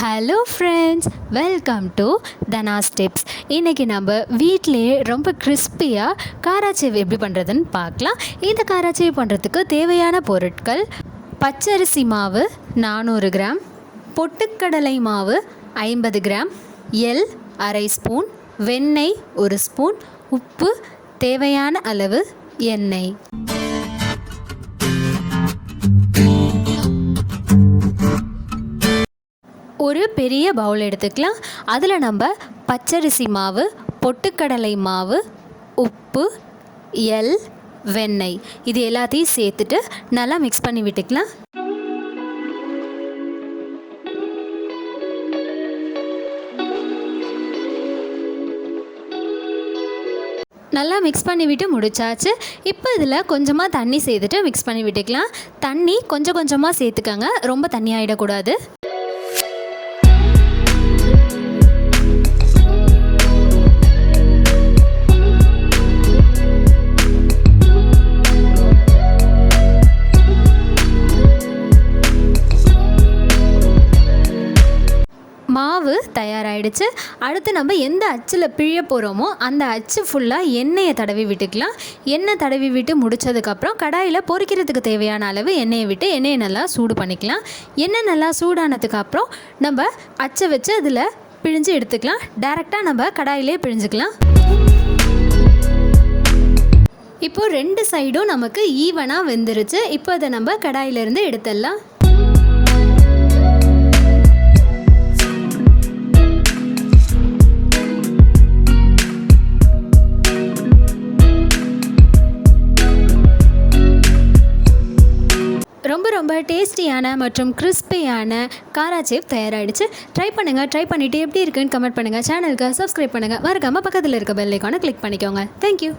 Hello friends welcome to Dhana steps இன்றைக்கி நம்ம வீட்டிலேயே ரொம்ப கிறிஸ்பியாக காராச்சேவ் எப்படி பண்ணுறதுன்னு பார்க்கலாம். இந்த காராச்சேவை பண்ணுறதுக்கு தேவையான பொருட்கள் பச்சரிசி மாவு நானூறு கிராம் பொட்டுக்கடலை மாவு ஐம்பது கிராம் எல் அரை ஸ்பூன் வெண்ணெய் ஒரு ஸ்பூன் உப்பு தேவையான அளவு எண்ணெய். ஒரு பெரிய பவுல் எடுத்துக்கலாம். அதில் நம்ம பச்சரிசி மாவு பொட்டுக்கடலை மாவு உப்பு எல் வெண்ணெய் இது எல்லாத்தையும் சேர்த்துட்டு நல்லா மிக்ஸ் பண்ணி விட்டுக்கலாம். நல்லா மிக்ஸ் பண்ணிவிட்டு முடிச்சாச்சு. இப்போ இதில் கொஞ்சமாக தண்ணி சேர்த்துட்டு மிக்ஸ் பண்ணி விட்டுக்கலாம். தண்ணி கொஞ்சம் கொஞ்சமாக சேர்த்துக்கங்க. ரொம்ப தண்ணி ஆகிடக்கூடாது மாவு தயாராகிடுச்சு அடுத்து நம்ம எந்த அச்சில் பிழிய போகிறோமோ அந்த அச்சு ஃபுல்லாக எண்ணெயை தடவி விட்டுக்கலாம். எண்ணெய் தடவி விட்டு முடித்ததுக்கப்புறம் கடாயில் பொரிக்கிறதுக்கு தேவையான அளவு எண்ணெயை விட்டு எண்ணெயை நல்லா சூடு பண்ணிக்கலாம். எண்ணெய் நல்லா சூடானதுக்கப்புறம் நம்ம அச்சை வச்சு அதில் பிழிஞ்சு எடுத்துக்கலாம். டேரெக்டாக நம்ம கடாயிலே பிழிஞ்சுக்கலாம். இப்போது ரெண்டு சைடும் நமக்கு ஈவனாக வெந்துருச்சு. இப்போ அதை நம்ம கடாயிலேருந்து எடுத்துடலாம். ரொம்ப ரொம்ப டேஸ்டியான மற்றும் கிறிஸ்பியான காராச்சேவ் தயாராகிடுச்சு ட்ரை பண்ணுங்கள் ட்ரை பண்ணிவிட்டு எப்படி இருக்குன்னு கமெண்ட் பண்ணுங்கள் சேனலுக்கு சப்ஸ்கிரைப் பண்ணுங்கள் மறக்காமல் பக்கத்தில் இருக்க பெல்லைக்கான கிளிக் பண்ணிக்கோங்க. தேங்க்யூ